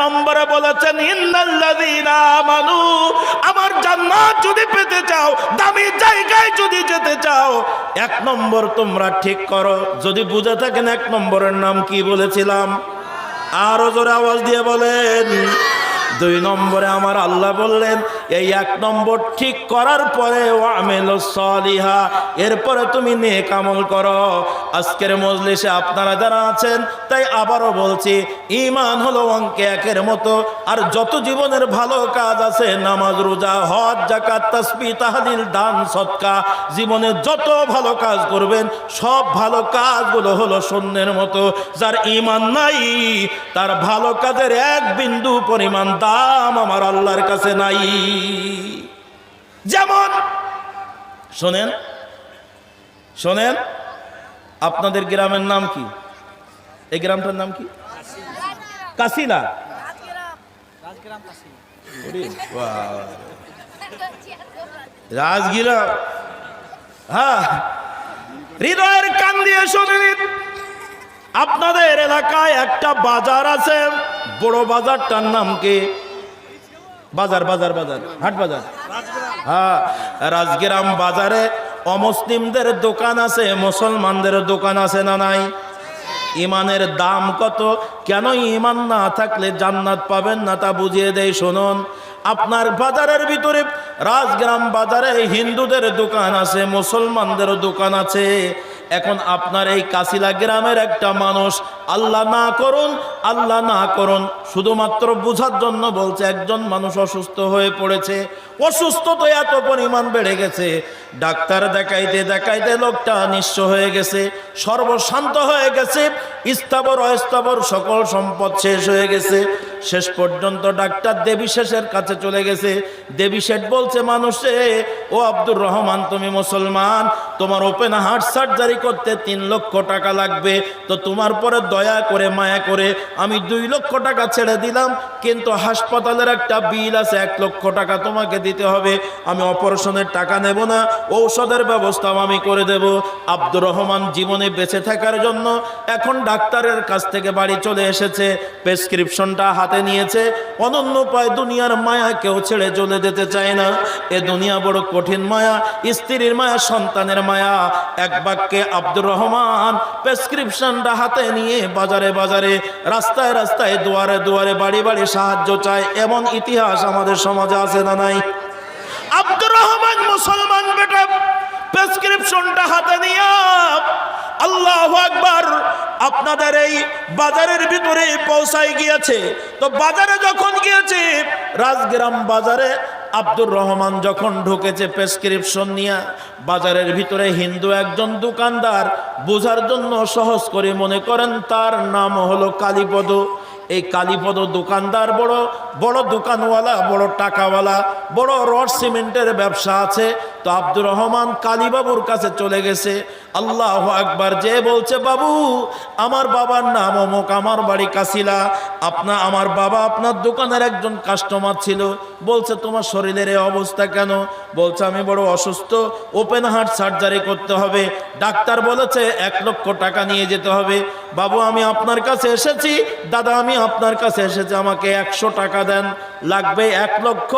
নম্বরে বলেছেন মানু আমার জান্নাত যদি পেতে চাও, দামি জায়গায় যদি যেতে চাও, এক নম্বর তোমরা ঠিক করো। যদি বুঝে থাকেন এক নম্বরের নাম কি বলেছিলাম? আরও জোরে আওয়াজ দিয়ে বলেন, দুই নম্বরে আমার আল্লাহ বললেন এই এক নম্বর ঠিক করার পরে, ওয়ামেল সলিহা, এরপরে তুমি নেক আমল করো। আজকের মজলিসে আপনারা যারা আছেন, তাই আবারও বলছি ইমান হলো অঙ্কে একের মতো। আর যত জীবনের ভালো কাজ আছে, নামাজ, রোজা, হজ জাকাত তাসবি তাহলিল, দান সৎকা জীবনে যত ভালো কাজ করবেন, সব ভালো কাজগুলো হলো শূন্যের মতো। যার ইমান নাই, তার ভালো কাজের এক বিন্দু পরিমাণ দাম আমার আল্লাহর কাছে নাই। যেমন, শোনেন শোনেন, আপনাদের গ্রামের নাম কি? এই গ্রামটার নাম কি? ওরে রাজগিরা। হ্যাঁ হৃদয়ের কান দিয়ে শুনিন আপনাদের এলাকায় একটা বাজার আছে, বড় বাজারটার নাম কি? বাজার বাজার বাজার, হাট বাজার। হ্যাঁ রাজগ্রাম বাজারে অমুসলিমদের দোকান আছে, মুসলমানদের দোকান আছে না নাই? ইমানের দাম কত? কেন ইমান না থাকলে জান্নাত পাবেন না তা বুঝিয়ে দেয় শুনুন। আপনার বাজারের ভিতরে রাজগ্রাম বাজারে হিন্দুদের দোকান আছে, মুসলমানদের দোকান আছে। এখন আপনার এই কাশিলা গ্রামের একটা মানুষ, আল্লাহ না করুন, আল্লাহ না করুন, শুধুমাত্র বোঝার জন্য বলছে, একজন মানুষ অসুস্থ হয়ে পড়েছে, অসুস্থ তো এত পরিমাণ বেড়ে গেছে, ডাক্তার দেখাইতে দেখাইতে লোকটা নিঃস্ব হয়ে গেছে, সর্বশান্ত হয়ে গেছে, স্থাবর অস্থাবর সকল সম্পদ শেষ হয়ে গেছে, শেষ পর্যন্ত ডাক্তার দেবী শেষের কাছে চলে গেছে, দেবী শেঠ বলছে, মানুষে, ও আব্দুর রহমান, তুমি মুসলমান তোমার ওপেন হার্ট সার্জারি করতে তিন লক্ষ টাকা লাগবে। তো তোমার পরে দয়া করে, মায়া করে আমি দুই লক্ষ টাকা ছেড়ে দিলাম, কিন্তু হাসপাতালের একটা বিল আছে, এক লক্ষ টাকা তোমাকে দিতে হবে। আমি অপারেশনের টাকা নেব না, ঔষধের ব্যবস্থাও আমি করে দেব। আব্দুর রহমান জীবনে বেঁচে থাকার জন্য এখন ডাক্তারের কাছ থেকে বাড়ি চলে এসেছে, প্রেসক্রিপশনটা হাতে নিয়েছে। অনন্য উপায় দুনিয়ার মায়া কেউ ছেড়ে চলে যেতে চায় না। এ দুনিয়া বড় কঠিন মায়া, স্ত্রীর মায়া, সন্তানের মায়া, এক বাক্যে আব্দুর রহমান প্রেসক্রিপশনটা হাতে নিয়ে বাজারে বাজারে, রাস্তায় রাস্তায়, দুয়ারে দুয়ারে বাড়ি বাড়ি সাহায্য চায়। এমন ইতিহাস আমাদের সমাজে আছে না নাই? আব্দুর রহমান মুসলমান বেটা, প্রেসক্রিপশনটা হাতে নিয়ে আল্লাহ আকবার, আপনাদের এই বাজারের ভিতরে পৌঁছাই গিয়েছে। তো বাজারে যখন গিয়েছে, রাজগ্রাম বাজারে আব্দুর রহমান যখন ঢুকেছে প্রেসক্রিপশন নিয়ে, বাজারের ভিতরে হিন্দু একজন দোকানদার বোঝার জন্য সহজ করে মনে করেন, তার নাম হলো কালীপদ। এই কালীপদ দোকানদার বড় বড় দোকানওয়ালা, বড় টাকাওয়ালা, বড় রড সিমেন্টের ব্যবসা আছে। তো আব্দুর রহমান কালীবাবুর কাছে চলে গেছে। আল্লাহ একবার যে বলছে, বাবু, আমার বাবার নাম অমুক, আমার বাড়ি কাশিলা আপনা, আমার বাবা আপনার দোকানের একজন কাস্টমার ছিল। বলছে, তোমার শরীরের এই অবস্থা কেন? বলছে, আমি বড় অসুস্থ, ওপেন হার্ট সার্জারি করতে হবে। ডাক্তার বলেছে, এক লক্ষ টাকা নিয়ে যেতে হবে। বাবু, আমি আপনার কাছে এসেছি। দাদা, আমি আপনার কাছে এসেছি, আমাকে একশো টাকা দেন। লাগবে এক লক্ষ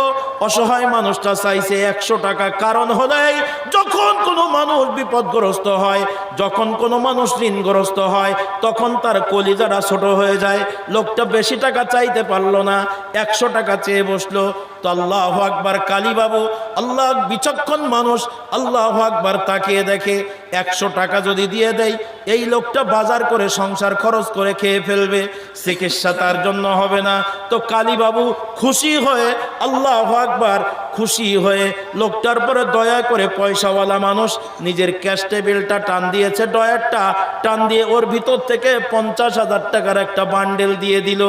অসহায় মানুষটা চাইছে একশো টাকা। কারণ হলেই যখন কোনো মানুষ বিপদগ্রস্ত হয়, যখন কোনো মানুষ ঋণগ্রস্ত হয়, তখন তার কলিজাটা ছোট হয়ে যায়। লোকটা বেশি টাকা চাইতে পারল না, একশো টাকা চেয়ে বসল। তো আল্লাহ আকবার কালীবাবু আল্লাহ বিচক্ষণ মানুষ, আল্লাহ আকবার তাকিয়ে দেখে, একশো টাকা যদি দিয়ে দেয় এই লোকটা বাজার করে সংসার খরচ করে খেয়ে ফেলবে, চিকিৎসা তার জন্য হবে না। তো কালীবাবু খুশি হয়ে আল্লাহ আকবার খুশি হয়ে লোকটার পরে দয়া করে পয়সাওয়ালা মানুষ নিজের ক্যাশ টেবিলটা টান দিয়েছে ডয়ারটা টান দিয়ে ওর ভিতর থেকে পঞ্চাশ হাজার টাকার একটা বান্ডেল দিয়ে দিল।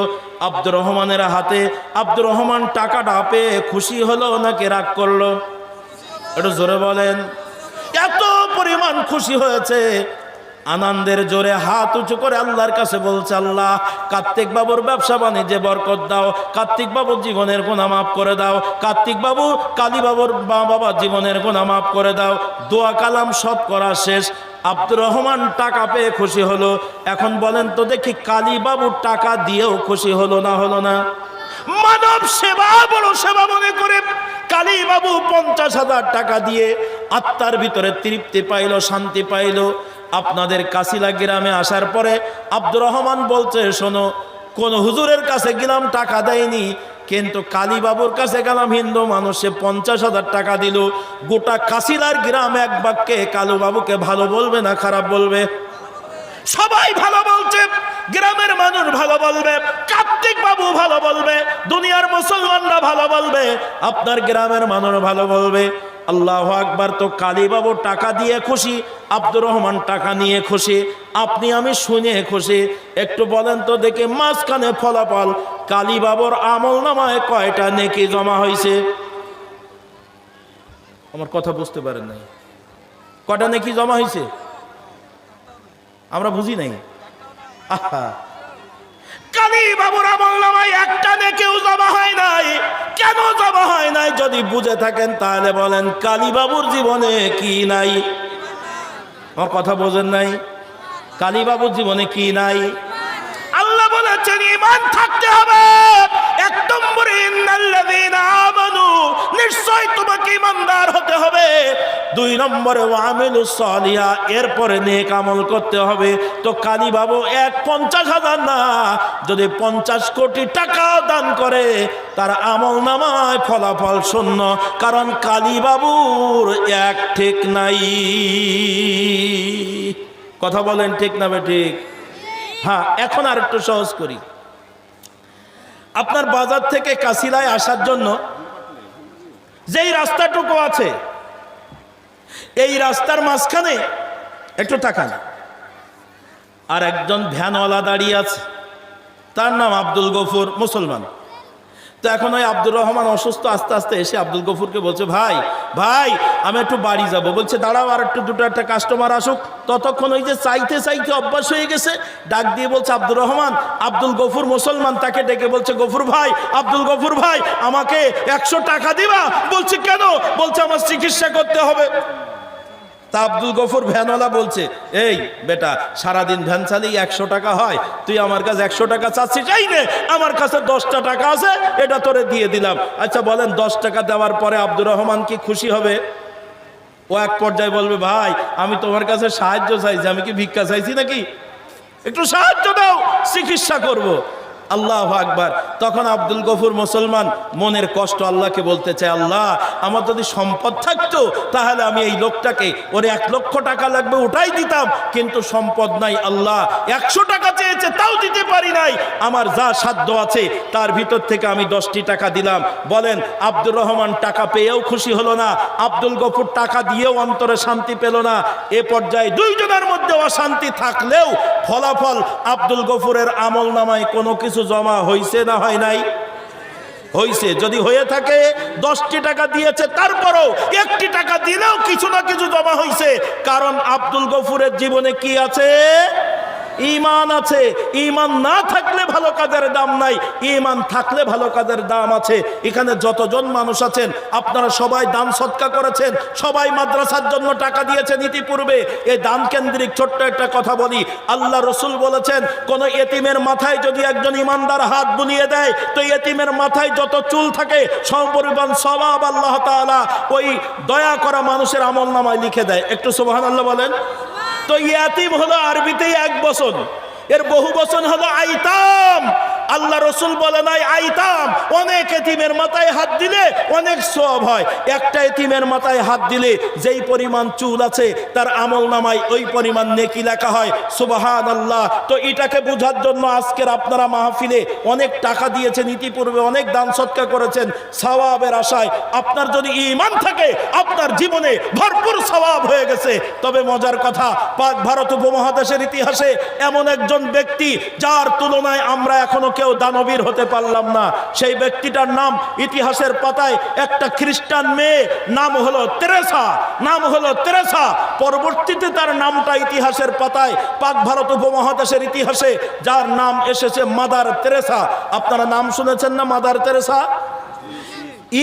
আব্দুর রহমানের হাতে আব্দুর রহমান টাকাটা পেয়ে খুশি হলো, নাকি রাগ করল? একটু জোরে বলেন। এত পরিমাণ খুশি হয়েছে। আনন্দের জোরে হাত উঁচু করে আল্লাহর কাছে বলছে, আল্লাহ, কার্তিক বাবুর ব্যবসা বাণিজ্যে বরকত দাও, কার্তিক বাবুর জীবনের গোনা মাফ করে দাও, কার্তিক বাবু, কালী বাবুর মা বাবার জীবনের গোনা মাফ করে দাও, দোয়া কালাম সব করা শেষ। আব্দুর রহমান টাকা পেয়ে খুশি হলো। এখন বলেন তো দেখি কালীবাবুর টাকা দিয়েও খুশি হলো না হলো না? মানব সেবা, বড় সেবা মনে করে কালীবাবু পঞ্চাশ হাজার টাকা দিয়ে আত্মার ভিতরে তৃপ্তি পাইল, শান্তি পাইল। আপনাদের কাশিলা গ্রামে আসার পরে আব্দুর রহমান বলছে, শোনো, কোন হুজুরের কাছে গেলাম, টাকা দেয়নি। কিন্তু কালীবাবুর কাছে গেলাম, হিন্দু মানুষে পঞ্চাশ হাজার টাকা দিল। গোটা কাশিলার গ্রাম এক বাক্যে কালুবাবুকে ভালো বলবে না খারাপ বলবে? সবাই ভালো বলছে, গ্রামের মানুষ ভালো বলবে, কার্তিক বাবু ভালো বলবে, দুনিয়ার মুসলমানরা ভালো বলবে, আপনার গ্রামের মানুষ ভালো বলবে। আল্লাহ আকবার তো কালীবাবু টাকা দিয়ে খুশি, আব্দুর রহমান টাকা নিয়ে খুশি, আপনি আমি শুনে খুশি। একটু বলেন তো দেখে মাঝখানে ফলাফল কালীবাবুর আমল নামায় কয়টা নেকি জমা হয়েছে আমার কথা বুঝতে পারেন নাই। কয়টা নেকি জমা হয়েছে আমরা বুঝি নাই। আহা কালী বাবুর নামায় একটা নেকেও জমা হয় নাই। কেন জমা হয় নাই? যদি বুঝে থাকেন, তাহলে বলেন, কালী বাবুর জীবনে কি নাই? আমার কথা বোঝেন নাই? কালী বাবুর জীবনে কি নাই? আল্লাহ বলেছেন ইমান থাকতে হবে। এক নম্বরে আমানু নিশ্চয় তোমাকে ইমানদার হতে হবে। দুই নম্বরে, ওয়ামিলু সলিহা এরপরে নেক আমল করতে হবে। তো কালী বাবু, এক পঞ্চাশ হাজার না, যদি পঞ্চাশ কোটি টাকা দান করে, তার আমল নামায় ফলাফল শূন্য। কারণ কালী বাবুর এক ঠিক নাই। কথা বলেন ঠিক না বে ঠিক? হ্যাঁ এখন আর একটু সহজ করি। আপনার বাজার থেকে কাশিলায় আসার জন্য যেই রাস্তাটুকু আছে, এই রাস্তার মাঝখানে একটু তাকান। আর একজন ভ্যানওয়ালা দাঁড়িয়ে আছে, তার নাম আব্দুল গফুর মুসলমান। তো এখন ওই আব্দুর রহমান অসুস্থ আস্তে আস্তে এসে আব্দুল গফুরকে বলছে, ভাই ভাই, আমি একটু বাড়ি যাব। বলছে, দাঁড়াও আর একটু দুটো একটা কাস্টমার আসুক। ততক্ষণ ওই যে চাইতে চাইতে অভ্যাস হয়ে গেছে। ডাক দিয়ে বলছে, আব্দুর রহমান, আব্দুল গফুর মুসলমান তাকে ডেকে বলছে, গফুর ভাই, আব্দুল গফুর ভাই, আমাকে একশো টাকা দিবা? বলছে, কেন? বলছে, আমার চিকিৎসা করতে হবে। তা আব্দুল গফুর ভ্যানওয়ালা বলছে, এই বেটা, সারাদিন ভ্যান চালিয়ে একশো টাকা হয়, তুই আমার কাছে একশো টাকা চাচ্ছিস, এই নে, আমার কাছে দশটা টাকা আছে, এটা তোরে দিয়ে দিলাম। আচ্ছা বলেন, দশ টাকা দেওয়ার পরে আব্দুর রহমান কি খুশি হবে? ও এক পর্যায়ে বলবে, ভাই, আমি তোমার কাছে সাহায্য চাইছি, আমি কি ভিক্ষা চাইছি নাকি? একটু সাহায্য দাও, চিকিৎসা করব। আল্লাহ আকবার। তখন আব্দুল গফুর মুসলমান মনের কষ্ট আল্লাহকে বলতে চায়, আল্লাহ, আমার যদি সম্পদ থাকতো, তাহলে আমি এই লোকটাকে, ওর এক লক্ষ টাকা লাগবে ওটাই দিতাম। কিন্তু সম্পদ নাই, আল্লাহ, একশো টাকা চেয়েছে, তাও দিতে পারি নাই। আমার যা সাধ্য আছে, তার ভিতর থেকে আমি দশটি টাকা দিলাম। বলেন, আব্দুর রহমান টাকা পেয়েও খুশি হলো না, আব্দুল গফুর টাকা দিয়েও অন্তরে শান্তি পেল না। এ পর্যায়ে দুইজনের মধ্যে অশান্তি থাকলেও ফলাফল আব্দুল গফুরের আমল নামায় কোনো কিছু জমা হইছে না হয় নাই? হইছে। যদি হয়ে থাকে, দশটি টাকা দিয়েছে, তারপরও একটি টাকা দিলেও কিছু না কিছু জমা হইছে। কারণ আব্দুল গফুরের জীবনে কি আছে? ইমান আছে। ইমান না থাকলে ভালো কাজের দাম নাই। ইমান থাকলে ভালো কাজের দাম আছে। এখানে যতজন মানুষ আছেন, আপনারা সবাই দান সৎকা করেছেন, সবাই মাদ্রাসার জন্য টাকা দিয়েছেন ইতিপূর্বে। এই দান কেন্দ্রিক ছোট্ট একটা কথা বলি। আল্লাহ রসুল বলেছেন, কোন এতিমের মাথায় যদি একজন ইমানদার হাত বুলিয়ে দেয়, তো এতিমের মাথায় যত চুল থাকে সমপরিমাণ সবাব আল্লাহ তাআলা ওই দয়া করা মানুষের আমল নামায় লিখে দেয়। একটু সুবহান আল্লাহ বলেন। তো ইয়াতিম হলো আরবিতে এক বসন এর বহু বসন হলো আইতাম। আল্লাহ রসুল বলে নাই আইতাম অনেক এতিমের মাথায় হাত দিলে অনেক সব হয়। একটা এতিমের মাথায় হাত দিলে যেই পরিমাণ চুল আছে, তার আমল নামায় ওই পরিমাণ নেকি লেখা হয়। সুবাহান আল্লাহ তো এটাকে বোঝার জন্য আজকের আপনারা মাহফিলে অনেক টাকা দিয়েছেন, ইতিপূর্বে অনেক দান সৎকার করেছেন, সওয়াবের আশায়। আপনার যদি ইমান থাকে, আপনার জীবনে ভরপুর সওয়াব হয়ে গেছে। তবে মজার কথা, পাক ভারত উপমহাদেশের ইতিহাসে এমন একজন ব্যক্তি, যার তুলনায় আমরা এখনও কেউ দানবীর হতে পারলাম না। সেই ব্যক্তিটার নাম ইতিহাসের পাতায় একটা খ্রিস্টান মেয়ে, নাম হলো তেরেসা, নাম হলো তেরেসা। পরবর্তীতে তার নামটা ইতিহাসের পাতায় পাক ভারত উপমহাদেশের ইতিহাসে, যার নাম এসেছে মাদার তেরেসা। আপনারা নাম শুনেছেন না মাদার তেরেসা?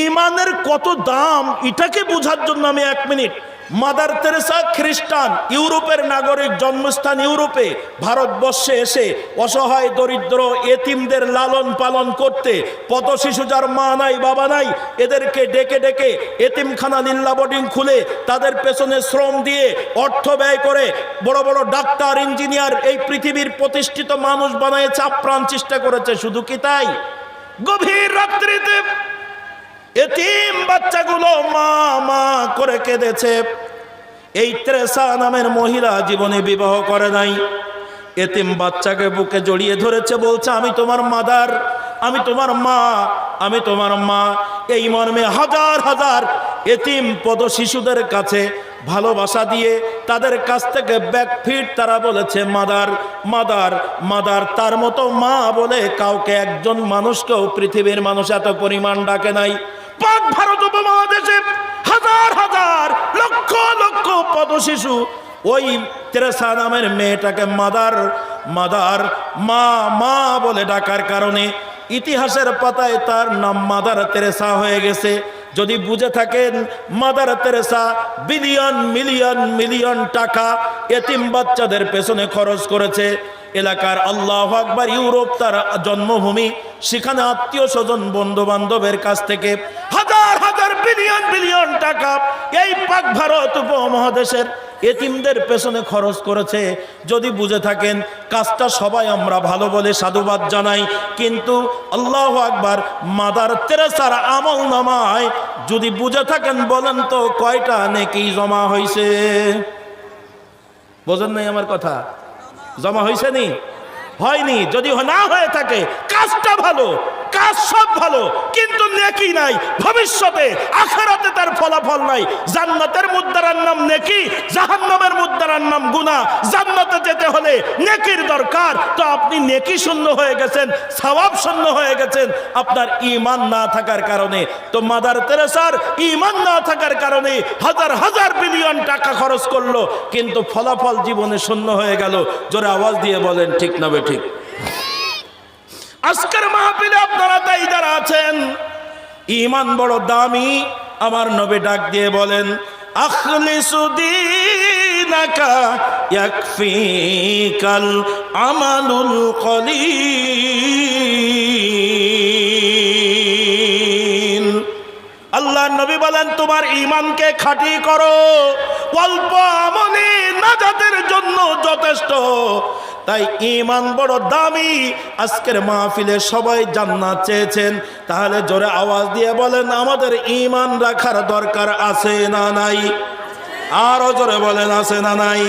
ইমানের কত দাম, এটাকে বোঝার জন্য আমি এক মিনিট। মাদার তেরেসা খ্রিস্টান, ইউরোপের নাগরিক জন্মস্থান ইউরোপে, ভারতবর্ষে এসে অসহায়, দরিদ্র, এতিমদের লালন পালন করতে পদ শিশু যার মা নাই, বাবা নাই, এদেরকে ডেকে ডেকে এতিমখানা নীল্লা বোর্ডিং খুলে তাদের পেছনে শ্রম দিয়ে অর্থ ব্যয় করে বড় বড় ডাক্তার, ইঞ্জিনিয়ার এই পৃথিবীর প্রতিষ্ঠিত মানুষ বানাইছে আপ্রাণ চেষ্টা করেছে। শুধু কি তাই? গভীর রাত্রিতে এতিম বাচ্চাগুলো মা মা করে কেঁদেছে। এই ত্রেসা নামের মহিলা জীবনে বিবাহ করে নাই। এতিম বাচ্চাকে বুকে জড়িয়ে ধরেছে, বলছে, আমি তোমার মাদার, আমি তোমার মা, আমি তোমার মা। এই মর্মে হাজার হাজার এতিম পদ শিশুদের কাছে ভালোবাসা দিয়ে তাদের কাছ থেকে ব্যাকফিট তারা বলেছে মাদার মাদার মাদার তার মতো মা বলে কাউকে একজন মানুষকেও পৃথিবীর মানুষ এত পরিমাণ ডাকে নাই। পাক ভারত উপমহাদেশে হাজার হাজার, লক্ষ লক্ষ পদ শিশু ওই তেরেসা নামের মেয়েটাকে মাদার মাদার মা মা বলে ডাকার কারণে ইতিহাসের পাতায় তার নাম মাদার তেরেসা হয়ে গেছে। যদি বুঝে থাকেন, Mother Teresa, billion, million million টাকা এতিম বাচ্চাদের পেছনে খরচ করেছে। এলাকার আল্লাহ আকবার ইউরোপ তার জন্মভূমি, সেখানে আত্মীয় স্বজন বন্ধু বান্ধবের কাছ থেকে হাজার হাজার, বিলিয়ন বিলিয়ন টাকা এই পাক ভারত উপমহাদেশের এতিমদের পেছনে খরচ করেছে। যদি বুঝে থাকেন, কাজটা সবাই আমরা ভালো বলে সাধুবাদ জানাই, কিন্তু আল্লাহ আকবার, মাদার তেরেসার আমল নামায়, যদি বুঝে থাকেন বলেন তো কয়টা নেকি জমা হয়েছে বোঝেন নাই আমার কথা? জমা হয়েছে নি? হয়নি। যদি না হয়ে থাকে, কাজটা ভালো। কাজ সব ভালো, কিন্তু নেকি নাই। ভবিষ্যতে আখেরাতে তার ফলাফল নাই। জান্নাতের মুদ্রার নাম নেকি, জাহান্নামের মুদ্রার নাম গুনাহ। জান্নাতে যেতে হলে নেকির দরকার। তো আপনি নেকি শূন্য হয়ে গেছেন, সওয়াব শূন্য হয়ে গেছেন। আপনার ঈমান না থাকার কারণে। তো মাদার তেরেসার, ঈমান না থাকার কারণে হাজার হাজার বিলিয়ন টাকা খরচ করল, কিন্তু ফলাফল জীবনে শূন্য হয়ে গেল। জোরে আওয়াজ দিয়ে বলেন, ঠিক না বে ঠিক? আজকের মাহফিলে আপনারা তাই যারা আছেন ইমান বড় দামি, আমার নবী ডাক দিয়ে বলেন আল্লাহ নবী বলেন, তোমার ইমানকে খাঁটি করো। অল্প আমলে নাজাতের জন্য যথেষ্ট। তাই ইমান বড় দামি। আজকের মাহফিলে সবাই জান্নাত চেয়েছেন। তাহলে জোরে আওয়াজ দিয়ে বলেন, আমাদের ইমান রাখার দরকার আছে না নাই? আরও জোরে বলেন, আছে না নাই?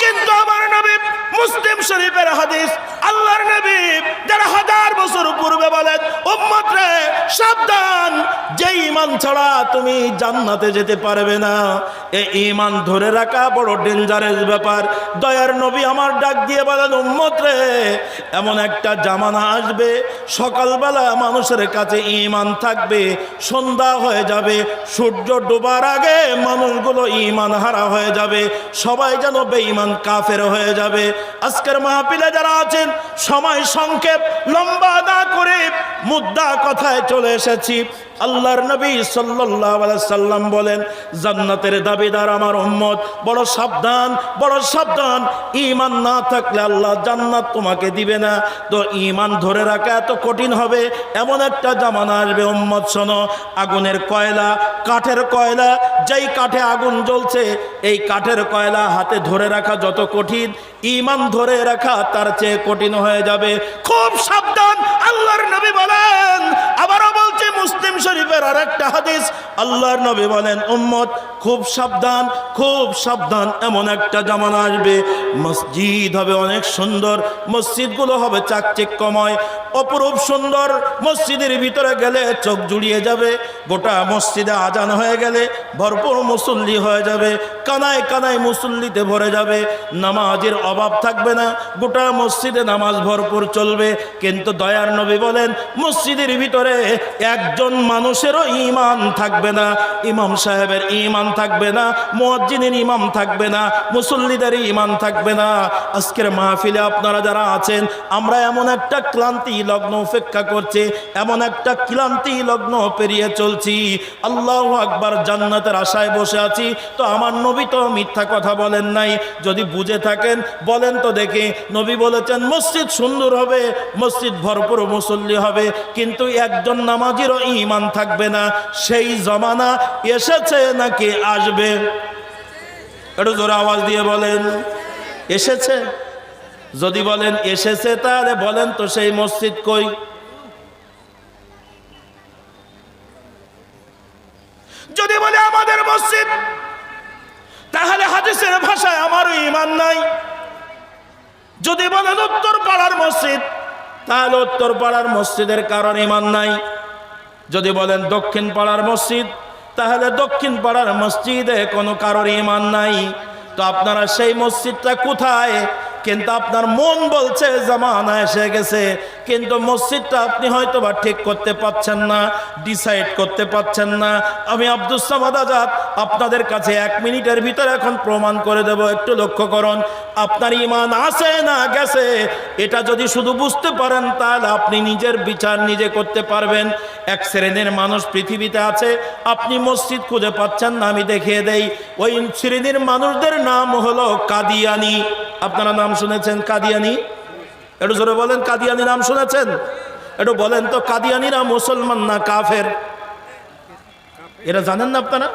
কিন্তু আমার নবী মুসলিম শরীফের হাদিস আল্লাহর নবী যারা হাজার বছর পূর্বে বলেন উম্মত রে সাবধান, যে ইমান ছাড়া তুমি জান্নাতে যেতে পারবে না। এই ইমান ধরে রাখা বড় ডেঞ্জারাস ব্যাপার। দয়ার নবী আমার ডাক দিয়ে বলেন উম্মত রে এমন একটা জামানা আসবে, সকালবেলা মানুষের কাছে ইমান থাকবে, সন্ধ্যা হয়ে যাবে, সূর্য ডোবার আগে মানুষগুলো ইমান হারা হয়ে যাবে, সবাই যেন বেঈমান কাফের হয়ে যাবে। আজকের মাহফিলে যারা আছেন সময় সংক্ষেপ লম্বা দা করে মুদ্রা কথায় চলে এসেছি। আল্লাহর নবী সাল্লাম বলেন, জান্নাতের দাবিদার আমার উম্মত, বড় সাবধান বড় সাবধান। ঈমান না থাকলে আল্লাহ জান্নাত তোমাকে দিবে না। তো ঈমান ধরে রাখা এত কঠিন হবে, এমন একটা জামানা আসবে, উম্মত শোনো, আগুনের কয়লা, কাঠের কয়লা, যেই কাঠে আগুন জ্বলছে, এই কাঠের কয়লা হাতে ধরে রাখা যত কঠিন, ঈমান ধরে রাখা তার চেয়ে কঠিন হয়ে যাবে। খুব সাবধান, আল্লাহর নবী বলেন। শরীফের আর একটা হাদিস আল্লাহর নবী বলেন উম্মত খুব সাবধান খুব সাবধান, এমন একটা জামানা আসবে। মসজিদ হবে অনেক সুন্দর, মসজিদগুলো হবে চাকচিক্যময়, অপরূপ সুন্দর। মসজিদের ভিতরে গেলে চোখ জুড়িয়ে যাবে, গোটা মসজিদে আজান হয়ে গেলে ভরপুর মুসল্লি হয়ে যাবে, কানায় কানায় মুসল্লিতে ভরে যাবে। নামাজের অভাব থাকবে না, গোটা মসজিদে নামাজ ভরপুর চলবে। কিন্তু দয়ার নবী বলেন, মসজিদের ভিতরে একজন মানুষেরও ইমান থাকবে না। ইমাম সাহেবের ইমান থাকবে না, মুয়াজ্জিনের ইমাম থাকবে না, মুসল্লিদের ইমান থাকবে না। আজকের মাহফিলে আপনারা যারা আছেন, আমরা এমন একটা ক্লান্তি লগ্ন উপেক্ষা করছি, এমন একটা ক্লান্তি লগ্ন পেরিয়ে চলছি। আল্লাহ আকবার জান্নাতের আশায় বসে আছি। তো আমার নবী তো মিথ্যা কথা বলেন নাই। যদি বুঝে থাকেন, বলেন তো দেখে। নবী বলেছেন, মসজিদ সুন্দর হবে, মসজিদ ভরপুর মুসল্লি হবে, কিন্তু একজন নামাজিরও ইমান থাকবে না। সেই জমানা এসেছে নাকি আসবে? একটু জোরে আওয়াজ দিয়ে বলেন, এসেছে? যদি বলেন এসেছে, তাহলে বলেন তো সেই মসজিদ কই? যদি বলে আমাদের মসজিদ, তাহলে হাদিসের ভাষায় আমারও ইমান নাই। যদি বলেন উত্তর পাড়ার মসজিদ, তাহলে উত্তর পাড়ার মসজিদের কারণ ইমান নাই। যদি বলেন দক্ষিণ পাড়ার মসজিদ তাহলে দক্ষিণ পাড়ার মসজিদে কোনো কারোর ইমান নাই। তো আপনারা সেই মসজিদটা কোথায়? কিন্তু আপনার মন বলছে, জামানা এসে গেছে। কিন্তু মসজিদটা আপনি হয়তো বা ঠিক করতে পারছেন না, ডিসাইড করতে পারছেন না। আমি আব্দুল সামাদ আজাদ, আপনাদের কাছে এক মিনিটের ভিতরে এখন প্রমাণ করে দেব, একটু লক্ষ্য করুন। আপনার ইমান আছে না গেছে? এটা যদি শুধু বুঝতে পারেন, তাহলে আপনি নিজের বিচার নিজে করতে পারবেন। এক শ্রেণির মানুষ পৃথিবীতে আছে, আপনি মসজিদ খুঁজে পাচ্ছেন না, আমি দেখিয়ে দেই। ওই শ্রেণির মানুষদের নাম হলো কাদিয়ানি। আপনারা নাম শুনেছেন কাদিয়ানি? একটু জোরে বলেন, কাদিয়ানি নাম শুনেছেন? একটু বলেন তো, কাদিয়ানিরা মুসলমান না কাফের? এরা জানেন না আপনারা?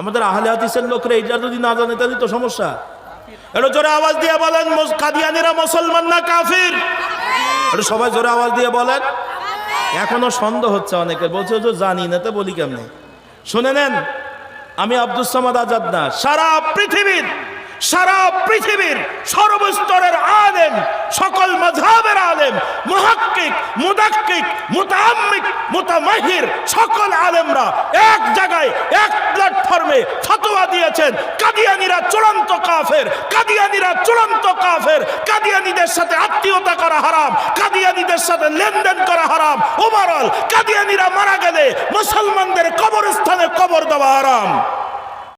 আমাদের আহলে হাদিসের লোকরা এইটা যদি না জানে, তাহলে তো সমস্যা। একটু জোরে আওয়াজ দিয়ে বলেন কাদিয়ানিরা মুসলমান না কাফির? একটু সবাই জোরে আওয়াজ দিয়ে বলেন। এখনও সন্দেহ হচ্ছে অনেকের বলছে যে জানি না, তো বলি কেমনে? শুনে নেন, আমি আব্দুল সামাদ আজাদ না, সারা পৃথিবীর সারা পৃথিবীর সর্বস্তরের আলেম, সকল মজাবের আলেম, মুহাক্কিক, মুদাক্কিক, মুতাআম্মিক, মুতামাহির সকল আলেমরা এক জায়গায়, এক প্ল্যাটফর্মে ফতোয়া দিয়েছেন, কাদিয়ানিরা চূড়ান্ত কাফের, কাদিয়ানিরা চূড়ান্ত কাফের, কাদিয়ানিদের সাথে আত্মীয়তা করা হারাম, কাদিয়ানিদের সাথে লেনদেন করা হারাম ওভারঅল কাদিয়ানিরা মারা গেলে মুসলমানদের কবরস্থানে কবর দেওয়া হারাম।